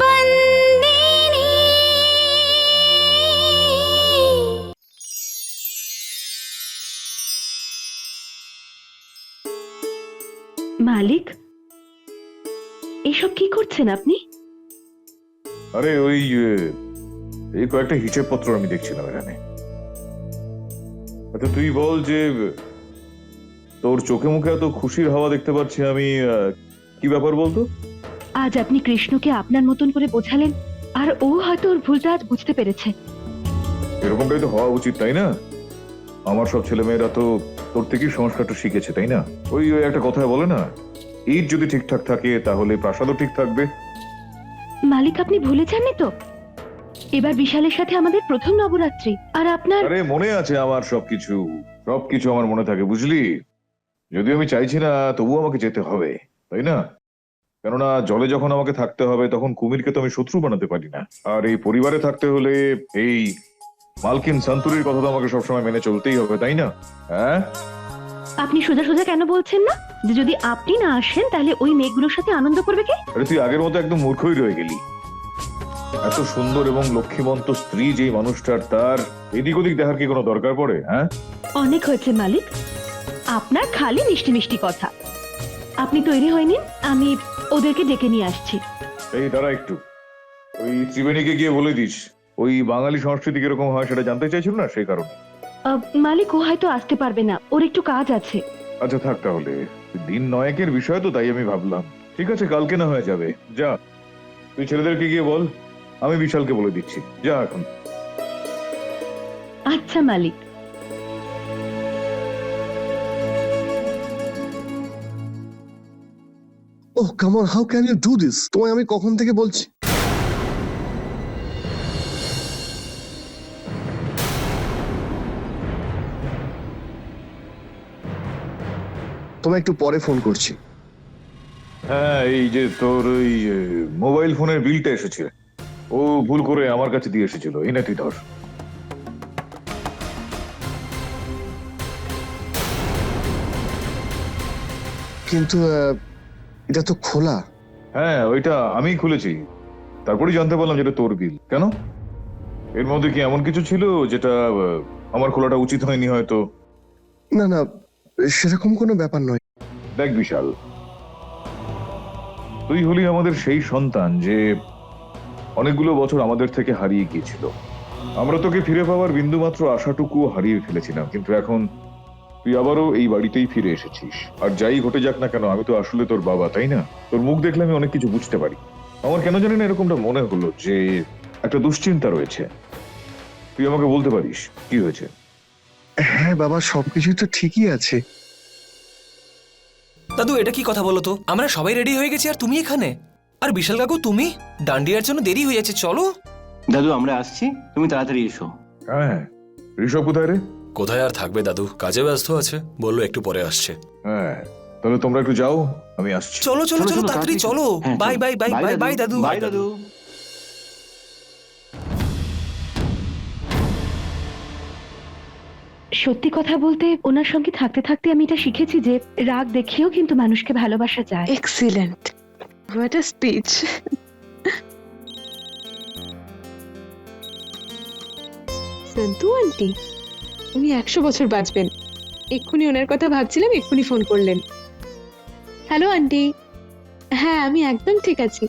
বন্দিনী। মালিক এসব কি করছেন আপনি? আরে ওই এই কয়েকটা হিসেবপত্র আমি দেখছিলাম এখানে। আচ্ছা তুই বল যে তোর চোখে মুখে এত খুশির হাওয়া দেখতে পাচ্ছি আমি আহ, কি ব্যাপার বলতো? আজ আপনি কৃষ্ণকে আপনার মতন করে বোঝালেন আর ও হয়তো ওর ভুলটা আজ বুঝতে পেরেছে। এরকমটাই তো হওয়া উচিত তাই না? আমার সব ছেলেমেয়েরা তো তোর থেকেই সংস্কারটা শিখেছে তাই না? ওই ওই একটা কথা বলে না ঈদ যদি ঠিকঠাক থাকে তাহলে প্রাসাদও ঠিক থাকবে। মালিক আপনি ভুলে যাননি তো? এবার বিশালের সাথে আমাদের প্রথম নবরাত্রি আর আপনার আরে মনে আছে আমার সবকিছু। সবকিছু আমার মনে থাকে বুঝলি? যদিও আমি চাইছি না তবুও আমাকে যেতে হবে তাই না? কেননা জলে যখন আমাকে থাকতে হবে তখন কুমিরকে তো আমি শত্রু বানাতে পারি না। আর এই পরিবারে থাকতে হলে এই মালকিন সান্তুরির কথা তো আমাকে সবসময় মেনে চলতেই হবে তাই না? হ্যাঁ? আপনি সোজা সোজা কেন বলছেন না? যে যদি আপনি না আসেন তাহলে ওই মেয়েগুলোর সাথে আনন্দ করবে কে? আরে তুই আগের মতো একদম মূর্খই রয়ে গেলি। এত সুন্দর এবং লক্ষ্মীমন্ত স্ত্রী যে মানুষটার তার এদিক ওদিক দেখার কি কোনো দরকার পড়ে হ্যাঁ? অনেক হয়েছে মালিক। আপনার খালি মিষ্টি মিষ্টি কথা। আপনি তৈরি হয়নি আমি ওদেরকে ডেকে নিয়ে আসছি। এই দাঁড়া একটু। ওই ত্রিবেণীকে গিয়ে বলে দিস ওই বাঙালি সংস্কৃতি কীরকম হয় সেটা জানতে চাইছিল না সেই কারণে? আহ, মালিক ও হয়তো আসতে পারবে না ওর একটু কাজ আছে। আচ্ছা থাক তাহলে। দিন নয়েকের বিষয় তো তাই আমি ভাবলাম। ঠিক আছে কালকে না হয়ে যাবে। যা তুই ছেলেদেরকে গিয়ে বল আমি বিশালকে বলে দিচ্ছি। যা এখন। আচ্ছা মালিক। ওহ come on how can you do this তোমায় আমি কখন থেকে বলছি? তোমায় একটু পরে ফোন করছি। হ্যাঁ এই যে তোর ওই মোবাইল ফোনের বিলটা এসেছে। ও ভুল করে আমার কাছে দিয়ে এসেছিল এই না তুই ধর। কিন্তু এটা তো খোলা। হ্যাঁ ওইটা আমি খুলেছি। তারপরেই জানতে পারলাম যেটা তোর বিল। কেন? এর মধ্যে কি এমন কিছু ছিল যেটা আমার খোলাটা উচিত হয়নি হয়তো? না না সেরকম কোনো ব্যাপার নয়। দেখ বিশাল তুই হলি আমাদের সেই সন্তান যে অনেকগুলো বছর আমাদের থেকে হারিয়ে গিয়েছিল। আমরা তোকে ফিরে পাওয়ার বিন্দুমাত্র আশাটুকু হারিয়ে ফেলেছিলাম কিন্তু এখন তুই আবারও এই বাড়িতেই ফিরে এসেছিস। আর যাই ঘটে যাক না কেন আমি তো আসলে তোর বাবা তাই না? তোর মুখ দেখলে আমি অনেক কিছু বুঝতে পারি। আমার কেন জানি না এরকমটা মনে হলো যে একটা দুশ্চিন্তা রয়েছে। তুই আমাকে বলতে পারিস কি হয়েছে? হ্যাঁ বাবা সবকিছু তো ঠিকই আছে। দাদু এটা কি কথা বলো তো? আমরা সবাই রেডি হয়ে গেছি আর তুমি এখানে? আর বিশাল কাকু তুমি? ডান্ডিয়ার জন্য দেরি হয়ে যাচ্ছে চলো। দাদু আমরা আসছি। তুমি তাড়াতাড়ি এসো। হ্যাঁ ঋষভ কোথায় রে? কোথায় আর থাকবে দাদু? কাজে ব্যস্ত আছে? বলল একটু পরে আসছে। হ্যাঁ তাহলে তোমরা একটু যাও আমি আসছি। চলো চলো চলো তাড়াতাড়ি চলো। হ্যাঁ, bye bye bye bye bye দাদু। বাই দাদু। সত্যি কথা বলতে ওনার সঙ্গে থাকতে থাকতে আমি এটা শিখেছি যে রাগ দেখিয়েও কিন্তু মানুষকে ভালোবাসা যায়। Excellent. What a speech. Santu aunty উনি একশো বছর বাঁচবেন। এক্ষুনি ওনার কথা ভাবছিলাম, এক্ষুনি ফোন করলেন। Hello, aunty. হ্যাঁ আমি একদম ঠিক আছি।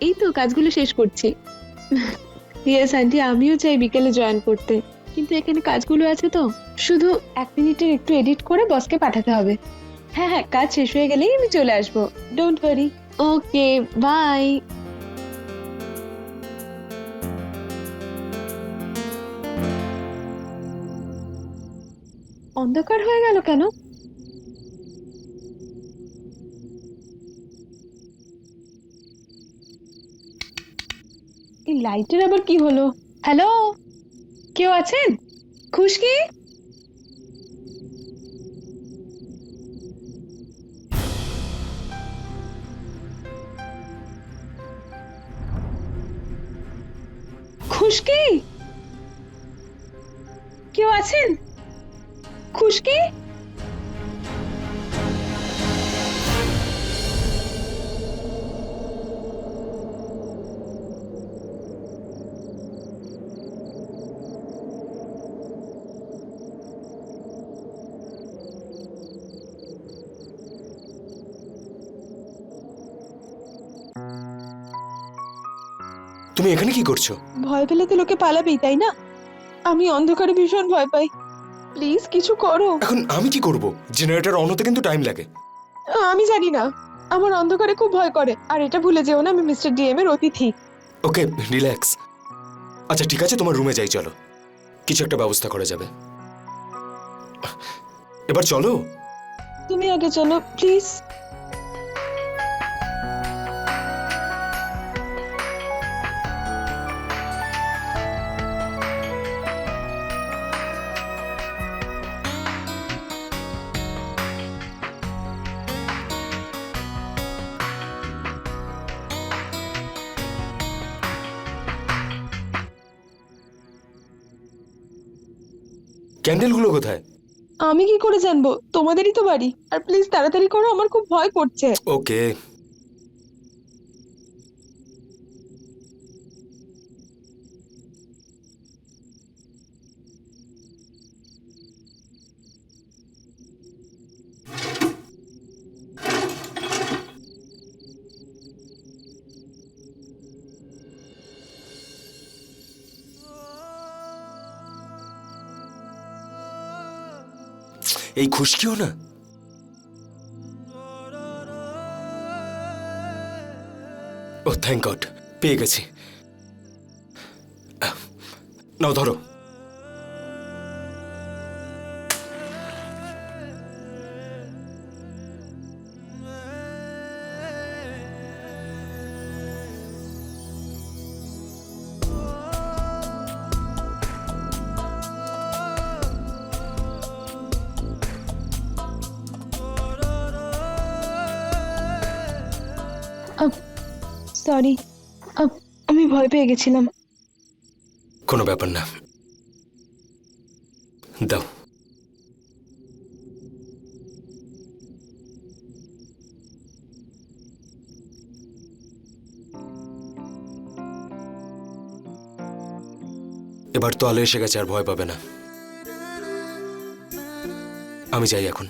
এই তো, কাজগুলো শেষ করছি। ইয়েস, আন্টি, আমিও চাই বিকেলে জয়েন করতে। কিন্তু এখানে কাজগুলো আছে তো। শুধু এক মিনিটের একটু এডিট করে বসকে পাঠাতে হবে। হ্যাঁ হ্যাঁ কাজ শেষ হয়ে গেলেই আমি চলে আসব। Don't worry. Okay, bye. অন্ধকার হয়ে গেল কেন? এই লাইটের আবার কি হলো? হ্যালো? কেউ আছেন? খুশকি? খুশকি? কেউ আছেন? খুশকি তুমি এখানে কি করছ? ভয় পেলে তো লোকে পালাবেই তাই না? আমি অন্ধকারে ভীষণ ভয় পাই। প্লিজ কিছু করো। এখন আমি কি করব? জেনারেটর অন হতে কিন্তু টাইম লাগে। আমি জানি না। আমার অন্ধকারে খুব ভয় করে। আর এটা ভুলে যেও না আমি মিস্টার ডিএম এর অতিথি। ওকে রিল্যাক্স আচ্ছা ঠিক আছে তোমার রুমে যাই চলো। কিছু একটা ব্যবস্থা করা যাবে। এবার চলো। তুমি আগে চলো প্লিজ ক্যান্ডেলগুলো কোথায়? আমি কি করে জানব? তোমাদেরই তো বাড়ি। আর প্লিজ তাড়াতাড়ি করো আমার খুব ভয় করছে। ওকে এই খুশকিও না? ও থ্যাংক গড পেয়ে গেছি। নাও ধরো। সরি আমি ভয় পেয়ে গেছিলাম। কোনো ব্যাপার না। দাও। এবার তো আলো এসে গেছে, আর ভয় পাবে না। আমি যাই এখন।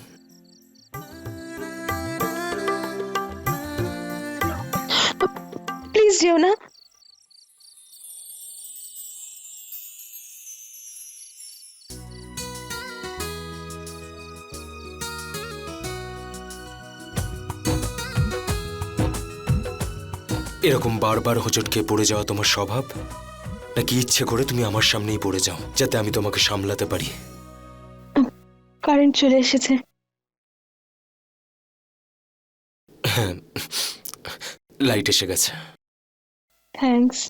এরকম বারবার হোঁচট খেয়ে পড়ে যাওয়া তোমার স্বভাব? নাকি ইচ্ছে করে তুমি আমার সামনেই পড়ে যাও যাতে আমি তোমাকে সামলাতে পারি? কারেন্ট চলে এসেছে। হ্যাঁ লাইট এসে গেছে। থ্যাঙ্কস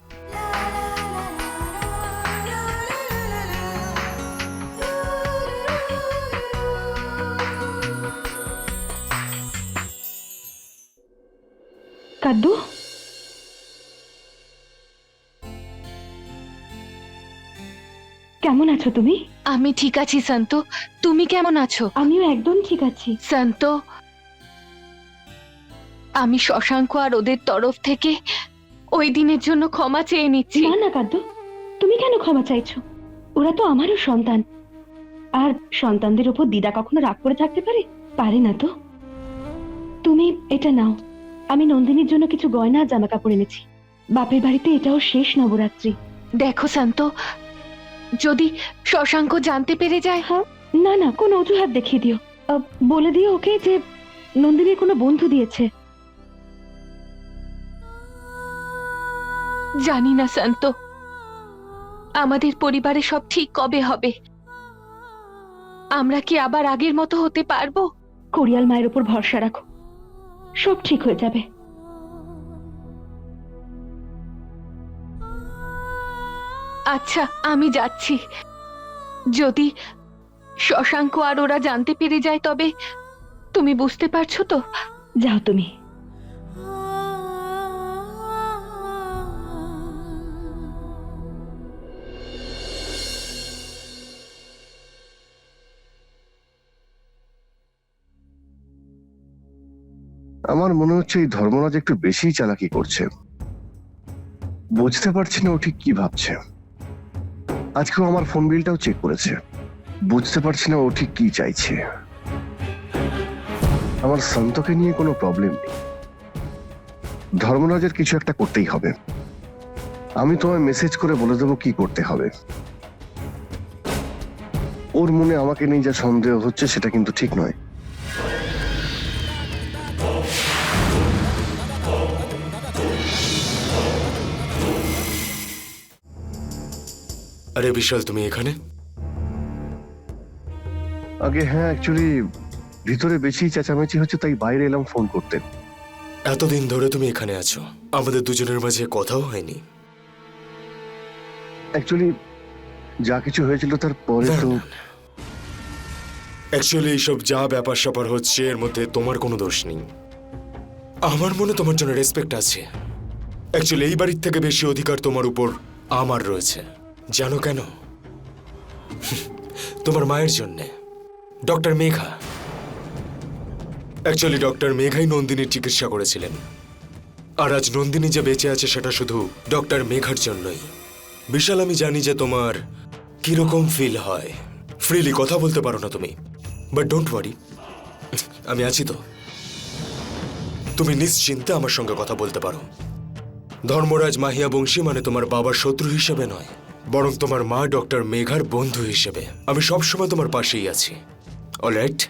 কাদ্দু কেমন আছো তুমি? আমি ঠিক আছি সন্ত। তুমি কেমন আছো? আমিও একদম ঠিক আছি। সন্ত আমি শশাঙ্ক আর ওদের তরফ থেকে ওই দিনের জন্য ক্ষমা চেয়ে নিচ্ছি। না না কাদ্দু তুমি কেন ক্ষমা চাইছো? ওরা তো আমারও সন্তান। আর সন্তানদের উপর দিদা কখনো রাগ করে থাকতে পারে? পারে না তো। তুমি এটা নাও। আমি নন্দিনীর জন্য কিছু গয়না আর জামা কাপড় এনেছি। বাপের বাড়িতে এটাও শেষ নবরাত্রি। দেখো শান্ত যদি শশাঙ্ক জানতে পেরে যায় হ্যাঁ? না না কোনো অজুহাত দেখিয়ে দিও। আহ, বলে দিও ওকে যে নন্দিনীর কোনো বন্ধু দিয়েছে। জানি না শান্ত। আমাদের পরিবারে সব ঠিক কবে হবে? আমরা কি আবার আগের মতো হতে পারব? কোরিয়াল মায়ের উপর ভরসা রাখো। সব ঠিক হয়ে যাবে। আচ্ছা আমি যাচ্ছি। যদি শশাঙ্ক আর ওরা জানতে পেরে যায় তবে তুমি বুঝতে পারছ তো? যাও তুমি। আমার মনে হচ্ছে এই ধর্মরাজ একটু বেশিই চালাকি করছে। বুঝতে পারছি না ও ঠিক কি ভাবছে। আজকেও আমার ফোন বিলটাও চেক করেছে। বুঝতে পারছি না ও ঠিক কি চাইছে। আমার সন্তকে নিয়ে কোনো প্রবলেম নেই। ধর্মরাজের কিছু একটা করতেই হবে। আমি তোমায় মেসেজ করে বলে দেবো কি করতে হবে। ওর মনে আমাকে নিয়ে যা সন্দেহ হচ্ছে সেটা কিন্তু ঠিক নয়। আরে বিশাল তুমি এখানে? আগে হ্যাঁ অ্যাকচুয়ালি ভিতরে বেশি চেঁচামেচি হচ্ছে তাই বাইরে এলাম ফোন করতে। এতদিন ধরে তুমি এখানে আছো। আমাদের দুজনের মাঝে কথাও হয়নি। অ্যাকচুয়ালি যা কিছু হয়েছিল তার পরে তো অ্যাকচুয়ালি এইসব যা ব্যাপার স্যাপার হচ্ছে এর মধ্যে তোমার কোনো দোষ নেই। আমার মনে তোমার জন্য রেসপেক্ট আছে। অ্যাকচুয়ালি এই বাড়ির থেকে বেশি অধিকার তোমার উপর আমার রয়েছে। জানো কেন? তোমার মায়ের জন্যে। ডক্টর মেঘা। অ্যাকচুয়ালি ডক্টর মেঘাই নন্দিনীর চিকিৎসা করেছিলেন। আর আজ নন্দিনী যে বেঁচে আছে সেটা শুধু ডক্টর মেঘার জন্যই। বিশাল, আমি জানি যে তোমার কীরকম ফিল হয়। ফ্রিলি কথা বলতে পারো না তুমি। বাট ডোন্ট ওয়ারি আমি আছি তো। তুমি নিশ্চিন্তে আমার সঙ্গে কথা বলতে পারো। ধর্মরাজ মাহিয়া বংশী মানে তোমার বাবার শত্রু হিসেবে নয়। বরং তোমার মা ডক্টর মেঘার বন্ধু হিসেবে। আমি সবসময় তোমার পাশেই আছি। অলরাইট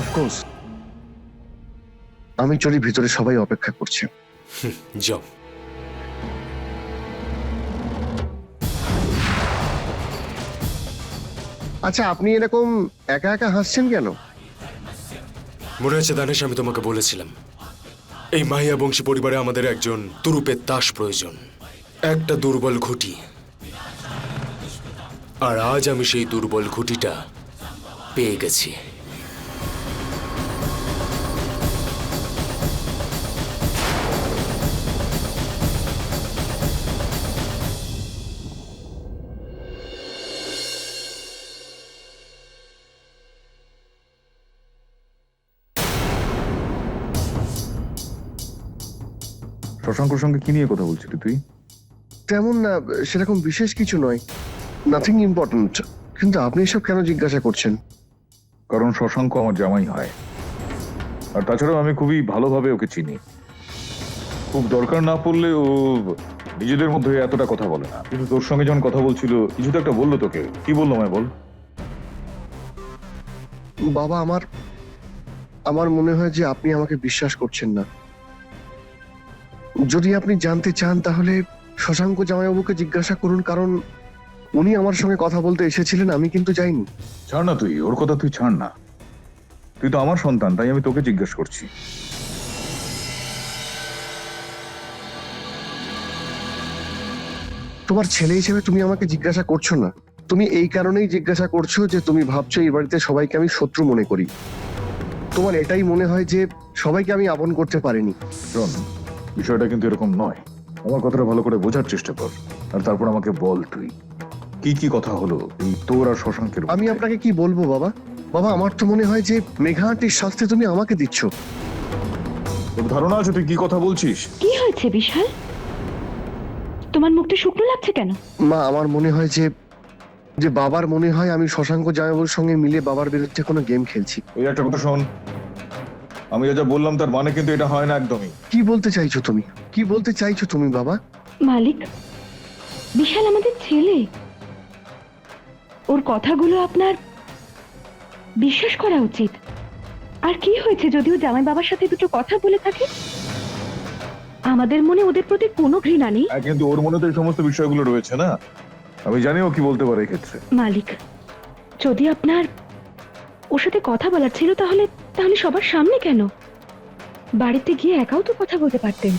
অফকোর্স আমি চলি ভিতরে সবাই অপেক্ষা করছে। যাও। আচ্ছা আপনি এরকম একা একা হাসছেন কেন? মনে হচ্ছে দানেশ আমি তোমাকে বলেছিলাম। এই মাহিয়া বংশী পরিবারে আমাদের একজন তুরুপের তাস প্রয়োজন। একটা দুর্বল ঘুটি আর আজ আমি সেই দুর্বল ঘুটিটা পেয়ে গেছি। শশাঙ্কর সঙ্গে কি নিয়ে কথা বলছিলি তুই? তেমন না সেরকম বিশেষ কিছু নয়। নাথিং ইম্পর্ট্যান্ট কিন্তু আপনি এসব কেন জিজ্ঞাসা করছেন? কারণ শশাঙ্ক আমার জামাই হয়। আর তাছাড়াও আমি খুবই ভালোভাবে ওকে চিনি। খুব দরকার না পড়লে ও নিজেদের মধ্যে এতটা কথা বলে না। কিন্তু তোর সঙ্গে যখন কথা বলছিল কিছু তো একটা বলল তোকে। কি বলল আমায় বল? বাবা আমার আমার মনে হয় যে আপনি আমাকে বিশ্বাস করছেন না। যদি আপনি জানতে চান তাহলে শশাঙ্ক জামাইবাবুকে জিজ্ঞাসা করুন কারণ উনি আমার সঙ্গে কথা বলতে এসেছিলেন আমি কিন্তু যাইনি। ছাড় না তুই ওর কথা তুই ছাড় না। তুই তো আমার সন্তান তাই আমি তোকে জিজ্ঞেস করছি। তোমার ছেলে হিসেবে তুমি আমাকে জিজ্ঞাসা করছ না। তুমি এই কারণেই জিজ্ঞাসা করছ যে তুমি ভাবছ এই বাড়িতে সবাইকে আমি শত্রু মনে করি। তোমার এটাই মনে হয় যে সবাইকে আমি আপন করতে পারিনি। শোন বিষয়টা কিন্তু এরকম নয়। আমার কথাটা ভালো করে বোঝার চেষ্টা কর আর তারপর আমাকে বল তুই। কি কি কথা হলো এই তোর আর শশাঙ্কের আমি আপনাকে কি বলব বাবা? বাবা আমার তো মনে হয় যে মেঘা আন্টির শাস্তি তুমি আমাকে দিচ্ছ। তোর ধারণা আছে তুই কি কথা বলছিস? কি হয়েছে বিশাল? তোমার মুখটা শুকনো লাগছে কেন? মা আমার মনে হয় যে যে বাবার মনে হয় আমি শশাঙ্ক জামাইবাবুর সঙ্গে মিলে বাবার বিরুদ্ধে কোনো গেম খেলছি। ওই একটা কথা শোন আমি যা বললাম তার মানে কিন্তু এটা হয় না একদমই। কি বলতে চাইছো তুমি? কি বলতে চাইছো তুমি বাবা? মালিক বিশাল আমাদের ছেলে। ওর কথাগুলো আপনার বিশ্বাস করা উচিত। আর কি হয়েছে যদিও জামাই বাবার সাথে দুটো কথা বলে থাকে? আমাদের মনে ওদের প্রতি কোনো ঘৃণা নেই। হ্যাঁ, কিন্তু ওর মনে তো এই সমস্ত বিষয়গুলো রয়েছে না? আমি জানি ও কি বলতে পারে এক্ষেত্রে। মালিক যদি আপনার ওর সাথে কথা বলার ছিল তাহলে তাহলে সবার সামনে কেন? বাড়িতে গিয়ে একাও তো কথা বলতে পারতেন।